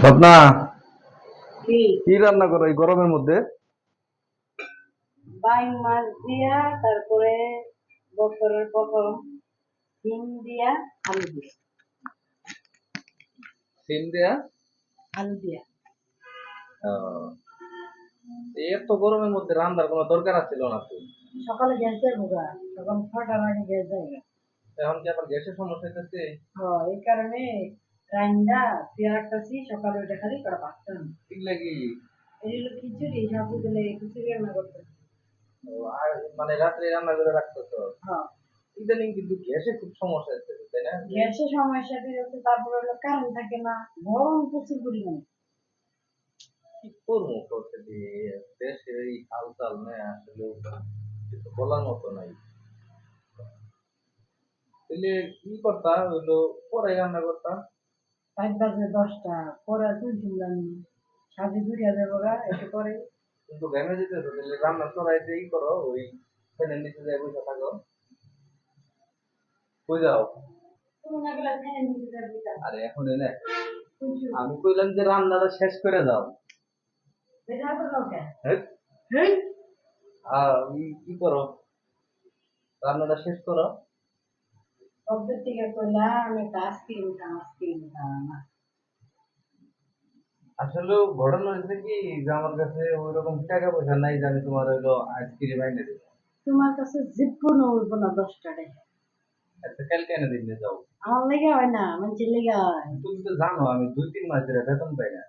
ভাবনা কি? রান্না করো এই গরমের মধ্যে? বাইং মাছ দিয়া তারপরে বছরের প্রথম ডিম দিয়া আলু দিয়া। সিম দেয়া? আলু দিয়া। এত গরমের মধ্যে রান্নার কোনো দরকার ছিল না সকালে গ্যাস যায় ভোগা সকাল ছটার আগে গ্যাস যায় না। এখন কি আবার গ্যাসের সমস্যা হইতেছে? হ, এই কারণে রাখতেছি সকালে ওইটা খালি করা পারতাম ঠিক লাগি এই হলো খিচুড়ি দিলে খিচুড়ি রান্না আর মানে রাত্রে রান্না করে রাখতেছ হ্যাঁ। ইদানিং কিন্তু গ্যাসে খুব সমস্যা হচ্ছে তাই না? গ্যাসের সমস্যা হচ্ছে? তারপরে হলো কারেন্ট থাকে না গরম প্রচুর পরিমাণে। কি করব করতে দেশের এই হাল চাল নেই আসলে কিছু বলার মতো নাই। তাহলে কি করতাম হইল পরে রান্না করতাম পাঁচ বাজে দশটা পরে শুনলাম ঘুরিয়া যাব গা একটু পরে। কিন্তু ঘেমে যেতে তো তাহলে রান্না চড়াইতে ই করো ওই ফ্যানের নিচে যাই বসে থাকো। কই যাও। আরে এখন এনে আমি কইলাম যে রান্নাটা শেষ করে দাও? হ্যাঁ? হেই! আর ওই কি করো? রান্নাটা শেষ করো। শব্দের থেকে কইলাম আমি একটা আইসক্রিম খাম আইসক্রিম খাম না আসলে ঘটনা হয়েছে কি যে আমার কাছে ওই রকম টাকা পয়সা নাই যে আমি তোমার হইল আইসক্রিম এনে দেবো তোমার কাছে জিপ্পু নড়বো না দশটা টাকা আচ্ছা কালকে এনে দিলে যাও আমার লেগে হয় না মানুষের লেগে হয় তুমি তো জানো আমি দুই তিন মাস ধরে বেতন পাই না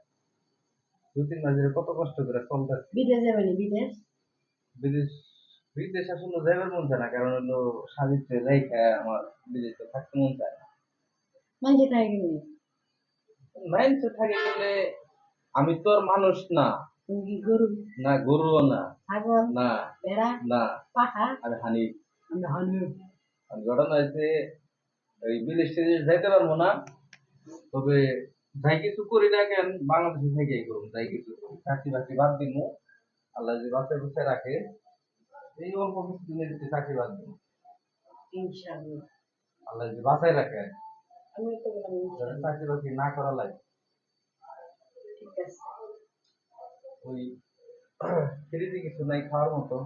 দুই তিন মাস ধরে কত কষ্ট করে চলতেছি বিদেশ যাবে না বিদেশ বিদেশ বিদেশ আসলে যাইবার মন চায় না কারণ হলো সাজিত্রে রেখে আমার বিদেশে থাকতে মন চায় না। মানুষে থাকে নি? মাইন্ডসে থাকে গেলে আমি তো আর মানুষ না। তুমি কি গরু? না গরুও না। ছাগল? না। ভেড়া? না। পাঠা আমি হানি। আমি হানু। আর ঘটনা হয়েছে ওই বিদেশ টিদেশ যাইতে পারব না তবে যাই কিছু করি না কেন বাংলাদেশে থেকেই করুন যাই কিছু চাকরি বাকরি বাদ দিব আল্লাহ যে বাসায় বুঝে রাখে এই অল্প কিছু দিনের ভিতরে চাকরি ইনশাআল্লাহ। আল্লাহ যে বাসায় রাখে আমি তো বললাম চাকরি বাকরি না করা লাগে। ঠিক আছে। ওই ফ্রিতে কিছু নাই খাওয়ার মতো।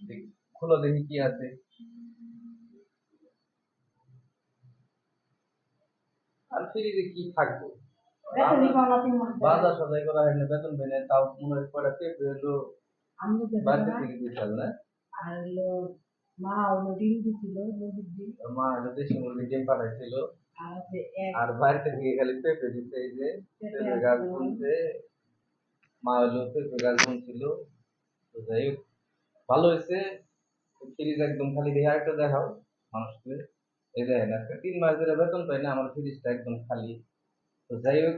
দেখি, খুলো দেখি কি আছে। আর ফ্রিতে কি থাকব? বাজার সদাই করা হয় না বেতন পেনে তাও মনে হয় কয়টা আমি বেতন বাড়িতে থেকে দিয়েছিল না? আর হলো মা হলো ডিম দিছিল মুরগির ডিম। মা হলো দেশি মুরগি ডিম পাঠাইছিল। আর হচ্ছে এক আর বাড়িতে থেকে খালি পেঁপে দিতে এই যে পেঁপে গাছ বুনছে মা হলো পেঁপে গাছ বুনছিল। তো যাই হোক ভালো হয়েছে। ফ্রিজ একদম খালি আরেকটা দেখাও মানুষকে। এই দেখেন আজকে তিন মাস ধরে বেতন পাই না আমার ফ্রিজটা একদম খালি। তো যাই হোক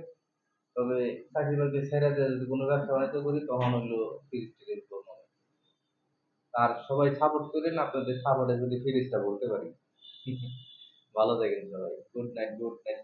তবে চাকরি বাকরি ছেড়ে দিয়ে যদি কোনো ব্যবসা বাণিজ্য করি, তখন হলো ফ্রিজ টিরিজ করব আর সবাই সাপোর্ট করেন আপনাদের সাপোর্টে যদি ফ্রিজটা বলতে পারি। ভালো থাকেন সবাই। Good night good night